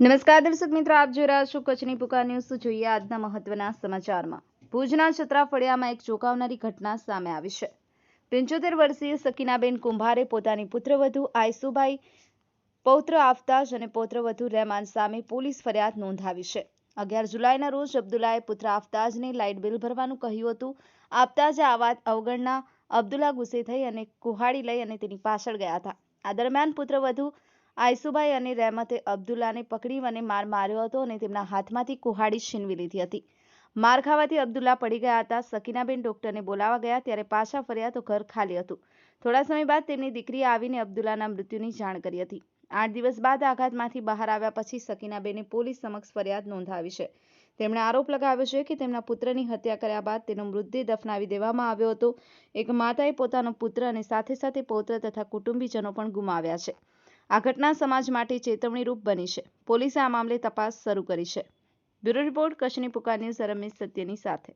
નમસ્કાર દર્શક મિત્રો, આપ જોઈ રહ્યા છો કચ્છની પુકાર ન્યૂઝ. જોઈએ આજના મહત્વના સમાચારમાં. ભુજના છત્રાફળિયામાં એક ચોંકાવનારી ઘટના સામે આવી છે. પંચોતેર વર્ષીય સકીનાબેન કુંભારે પોતાની પુત્રવધુ આયસુભાઈ પૌત્ર આફતાજ અને પૌત્રવધુ રહેમાન સામે પોલીસ ફરિયાદ નોંધાવી છે. અગિયાર જુલાઈના રોજ અબ્દુલ્લાએ પુત્ર આફતાજને લાઇટ બિલ ભરવાનું કહ્યું હતું. આફતાજે આ વાત અવગણના અબ્દુલ્લા ગુસ્સે થઈ અને કુહાડી લઈ અને તેની પાછળ ગયા હતા. આ દરમિયાન પુત્રવધુ આયસુભાઈ અને રહેમતે અબ્દુલ્લાને પકડી અને માર માર્યો હતો અને તેમના હાથમાંથી કુહાડી છીનવી લીધી હતી. માર ખાવાથી અબ્દુલ્લા પડી ગયા હતા. સકીનાબેન ડોક્ટરને બોલાવા ગયા. ત્યારે પાછા ફર્યા તો ઘર ખાલી હતું. થોડા સમય બાદ તેમની દીકરીએ આવીને અબ્દુલ્લાના મૃત્યુની જાણ કરી હતી. આઠ દિવસ બાદ આઘાતમાંથી બહાર આવ્યા પછી સકીનાબેને પોલીસ સમક્ષ ફરિયાદ નોંધાવી છે. તેમણે આરોપ લગાવ્યો છે કે તેમના પુત્રની હત્યા કર્યા બાદ તેનો મૃતદેહ દફનાવી દેવામાં આવ્યો હતો. એક માતાએ પોતાનો પુત્ર અને સાથે સાથે પૌત્ર તથા કુટુંબીજનો પણ ગુમાવ્યા છે. આ ઘટના સમાજ માટે ચેતવણીરૂપ બની છે. પોલીસે આ મામલે તપાસ શરૂ કરી છે. બ્યુરો રિપોર્ટ કચ્છની પુકાર ન્યૂઝ સત્યની સાથે.